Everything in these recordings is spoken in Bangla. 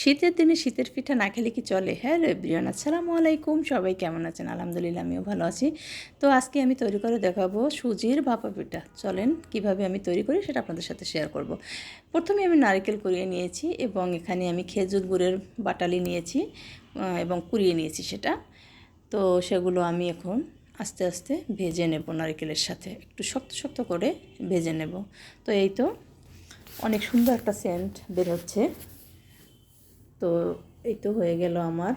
শীতের দিনে শীতের পিঠা না খেলে কি চলে? হ্যাঁ রে ব্রিয়ান। আসসালামু আলাইকুম। সবাই কেমন আছেন? আলহামদুলিল্লাহ, আমিও ভালো আছি। তো আজকে আমি তৈরি করে দেখাবো সুজির ভাপা পিঠা। চলেন, কীভাবে আমি তৈরি করি সেটা আপনাদের সাথে শেয়ার করব। প্রথমে আমি নারকেল কুড়িয়ে নিয়েছি এবং এখানে আমি খেজুর গুড়ের বাটালি নিয়েছি এবং কুড়িয়ে নিয়েছি সেটা। তো সেগুলো আমি এখন আস্তে আস্তে ভেজে নেব নারকেলের সাথে। একটু শক্ত শক্ত করে ভেজে নেব। তো এই তো, অনেক সুন্দর একটা সেন্ট বের হচ্ছে। তো এই তো হয়ে গেল আমার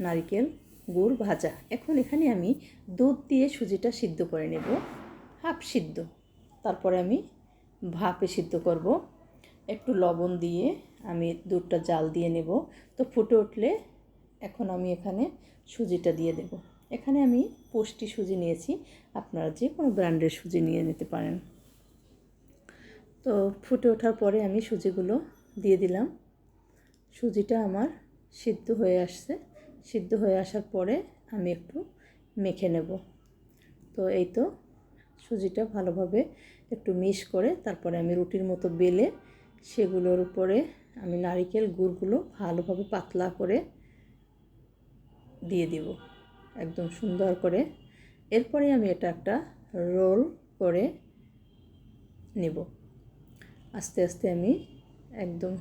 নারিকেল গুড় ভাজা। এখন এখানে আমি দুধ দিয়ে সুজিটা সিদ্ধ করে নেব। হাফ সিদ্ধ। তারপরে আমি ভাপে সিদ্ধ করব। একটু লবণ দিয়ে আমি দুধটা জাল দিয়ে নেব। তো ফুটে উঠলে এখন আমি এখানে সুজিটা দিয়ে দেব। এখানে আমি পুষ্টি সুজি নিয়েছি। আপনারা যে কোনো ব্র্যান্ডের সুজি নিয়ে নিতে পারেন। তো ফুটে ওঠার পরে আমি সুজিগুলো দিয়ে দিলাম। সুজিটা আমার সিদ্ধ হয়ে আসছে। সিদ্ধ হয়ে আসার পরে আমি একটু মেখে নেব। তো এই তো সুজিটা ভালোভাবে একটু মিশ করে তারপরে আমি রুটির মতো বেলে সেগুলোর উপরে আমি নারিকেল গুড়গুলো ভালোভাবে পাতলা করে দিয়ে দিব। একদম সুন্দর করে। এরপরে আমি এটা একটা রোল করে নেব। আস্তে আস্তে আমি একদম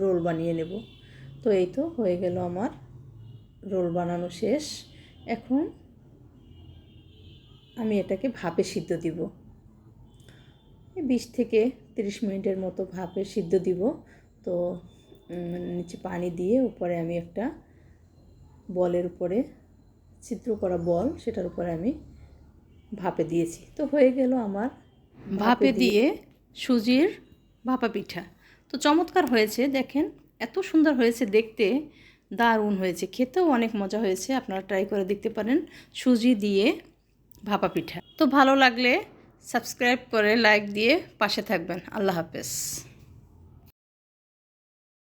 রোল বানিয়ে নেব। তো এই তো হয়ে গেল আমার রোল বানানো শেষ। এখন আমি এটাকে ভাপে সিদ্ধ দিব। বিশ থেকে তিরিশ মিনিটের মতো ভাপে সিদ্ধ দিব। তো নিচে পানি দিয়ে উপরে আমি একটা বলের উপরে চিত্র করা বল সেটার উপরে আমি ভাপে দিয়েছি। তো হয়ে গেল আমার ভাপে দিয়ে সুজির ভাপা পিঠা। তো চমৎকার হয়েছে, দেখেন, এত সুন্দর হয়েছে দেখতে। দারুণ হয়েছে, খেতেও অনেক মজা হয়েছে, আপনারা ট্রাই করে দেখতে পারেন। সুজি দিয়ে ভাপা পিঠা। তো ভালো লাগলে সাবস্ক্রাইব করে লাইক দিয়ে পাশে থাকবেন। আল্লাহ হাফেজ।